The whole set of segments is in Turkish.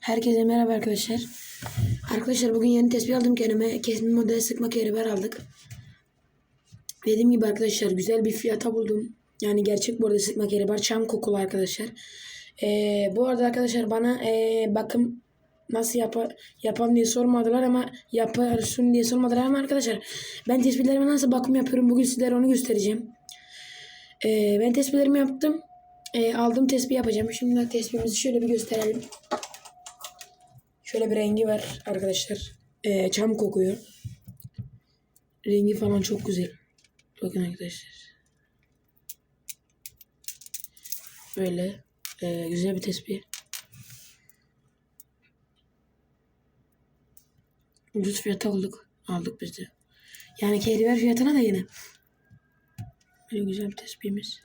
Herkese merhaba arkadaşlar. Arkadaşlar bugün yeni tespih aldım kendime. Kesme model sıkma keriber aldık. Dediğim gibi arkadaşlar güzel bir fiyata buldum. Yani gerçek bu arada sıkma keriber. Çam kokulu arkadaşlar. Ee, bu arada arkadaşlar bana ee, bakım nasıl yapar yapan diye sormadılar ama yaparsın diye sormadılar ama arkadaşlar ben tespihlerime nasıl bakım yapıyorum bugün sizlere onu göstereceğim. Ee, ben tespihlerimi yaptım. Ee, aldım tespih yapacağım. Şimdi tespihimizi şöyle bir gösterelim. Şöyle bir rengi var arkadaşlar. Ee, çam kokuyor. Rengi falan çok güzel. Bakın arkadaşlar. Böyle ee, güzel bir tespih. Ucuz fiyata aldık. Aldık biz de. Yani keriver fiyatına da yine. Böyle güzel bir tespihimiz.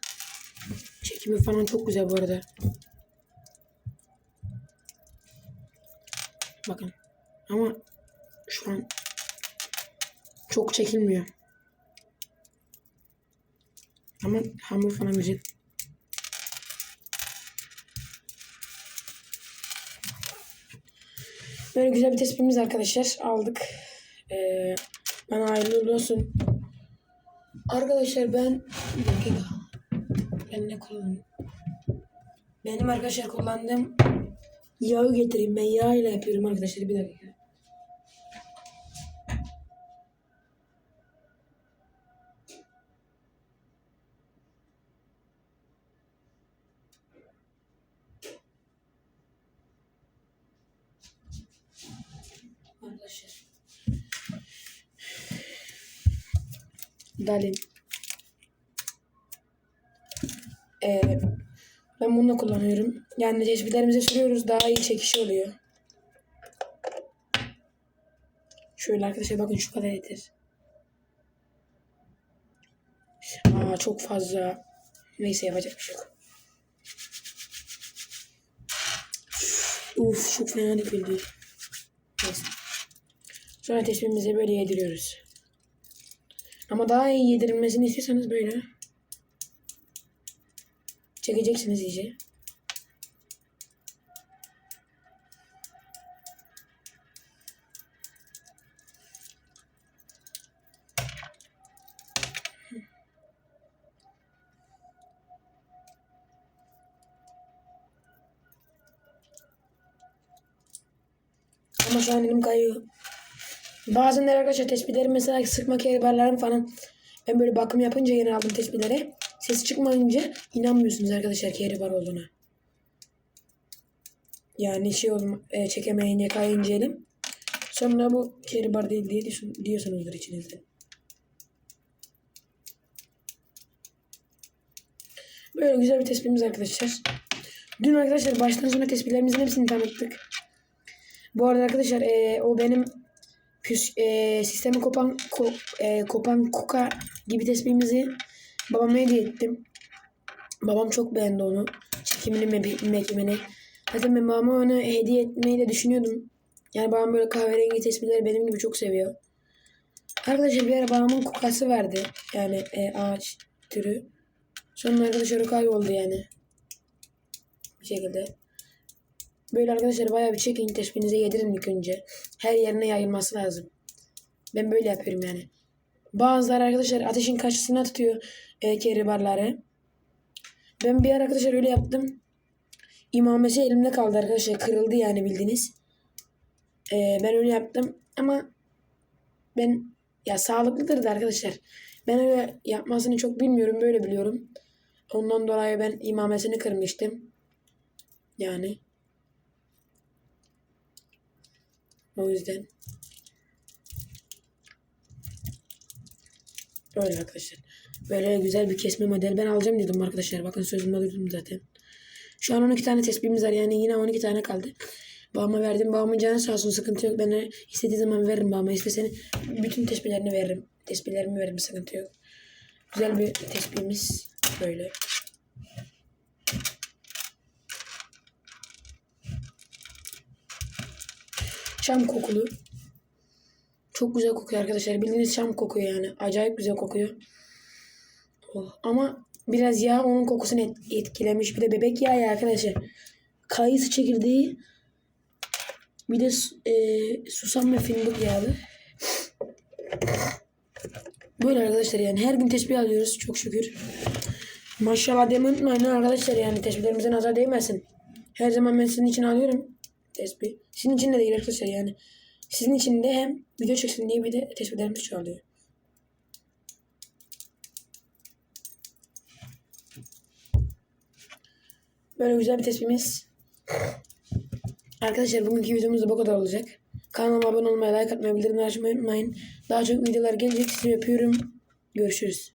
Çekimi falan çok güzel bu arada. Bakın. Ama şu an çok çekilmiyor. Ama hamur falan güzel. Böyle güzel bir tespihimiz arkadaşlar. Aldık. Ee, bana hayırlı olsun. Arkadaşlar ben bir dakika. Ben ne kullanıyorum? Benim arkadaşlar kullandığım yağı getireyim. Ben yağ ile yapıyorum arkadaşlar. Bir dakika. Arkadaşlar. Dalin. Ee, ben bunu da kullanıyorum. Yani tespihlerimize sürüyoruz. Daha iyi çekişi oluyor. Şöyle arkadaşlar bakın şu kadar yeter. Aa çok fazla. Neyse yapacak bir şey yok. Uf çok fena döküldü. Neyse. Sonra tespihimize böyle yediriyoruz. Ama daha iyi yedirilmesini istiyorsanız böyle. Çekeceksiniz iyice. Ama şu an elim kayıyor. Bazen arkadaşlar tespitlerim mesela sıkma keriberlerim falan ben böyle bakım yapınca yeni aldım tespitlere. Ses çıkmayınca inanmıyorsunuz arkadaşlar keriber olduğuna. Yani şey olma, e, çekemeyince kayınca elim. Sonra bu keriber değil diye diyorsunuzdur içinizde. Böyle güzel bir tespitimiz arkadaşlar. Dün arkadaşlar baştan sona tespitlerimizin hepsini tanıttık. Bu arada arkadaşlar e, o benim püs, e, sistemi kopan ko, e, kopan kuka gibi tespihimizi babama hediye ettim. Babam çok beğendi onu. Çekimini, me- mekimini. Zaten ben babama onu hediye etmeyi de düşünüyordum. Yani babam böyle kahverengi tespihleri benim gibi çok seviyor. Arkadaşlar bir ara babamın kukası vardı. Yani e, ağaç türü. Sonra arkadaşlar o kayboldu yani. Bir şekilde. Böyle arkadaşlar bayağı bir çekin tespihinize yedirin ilk önce. Her yerine yayılması lazım. Ben böyle yapıyorum yani. Bazıları arkadaşlar ateşin karşısına tutuyor e, keribarları. Ben bir arkadaşlar öyle yaptım. İmamesi elimde kaldı arkadaşlar. Kırıldı yani bildiğiniz. E, ben öyle yaptım ama ben ya sağlıklıdır da arkadaşlar. Ben öyle yapmasını çok bilmiyorum. Böyle biliyorum. Ondan dolayı ben imamesini kırmıştım. Yani. O yüzden. Böyle arkadaşlar. Böyle güzel bir kesme model. Ben alacağım dedim arkadaşlar. Bakın sözümde durdum zaten. Şu an 12 tane tespihimiz var. Yani yine 12 tane kaldı. Babama verdim. Babamın canı sağ olsun. Sıkıntı yok. Ben istediği zaman veririm babama. İsteseni bütün tespihlerini veririm. Tespihlerimi veririm. Sıkıntı yok. Güzel bir tespihimiz. Böyle. Çam kokulu. Çok güzel kokuyor arkadaşlar. Bildiğiniz çam kokuyor yani. Acayip güzel kokuyor. Oh. Ama biraz yağ onun kokusunu et- etkilemiş. Bir de bebek yağı ya arkadaşlar. Kayısı çekirdeği Bir de e, susam ve fındık yağı. Böyle arkadaşlar yani her gün tesbih alıyoruz çok şükür. Maşallah demeyi unutmayın arkadaşlar yani tesbihlerimize nazar değmesin. Her zaman ben sizin için alıyorum tesbih. Sizin için de değil arkadaşlar yani. Sizin için de hem video çeksin diye bir de tespitlerimiz çoğalıyor. Böyle güzel bir tespihimiz. Arkadaşlar bugünkü videomuz da bu kadar olacak. Kanalıma abone olmayı, like atmayı, bildirimleri açmayı unutmayın. Daha çok videolar gelecek. Sizi öpüyorum. Görüşürüz.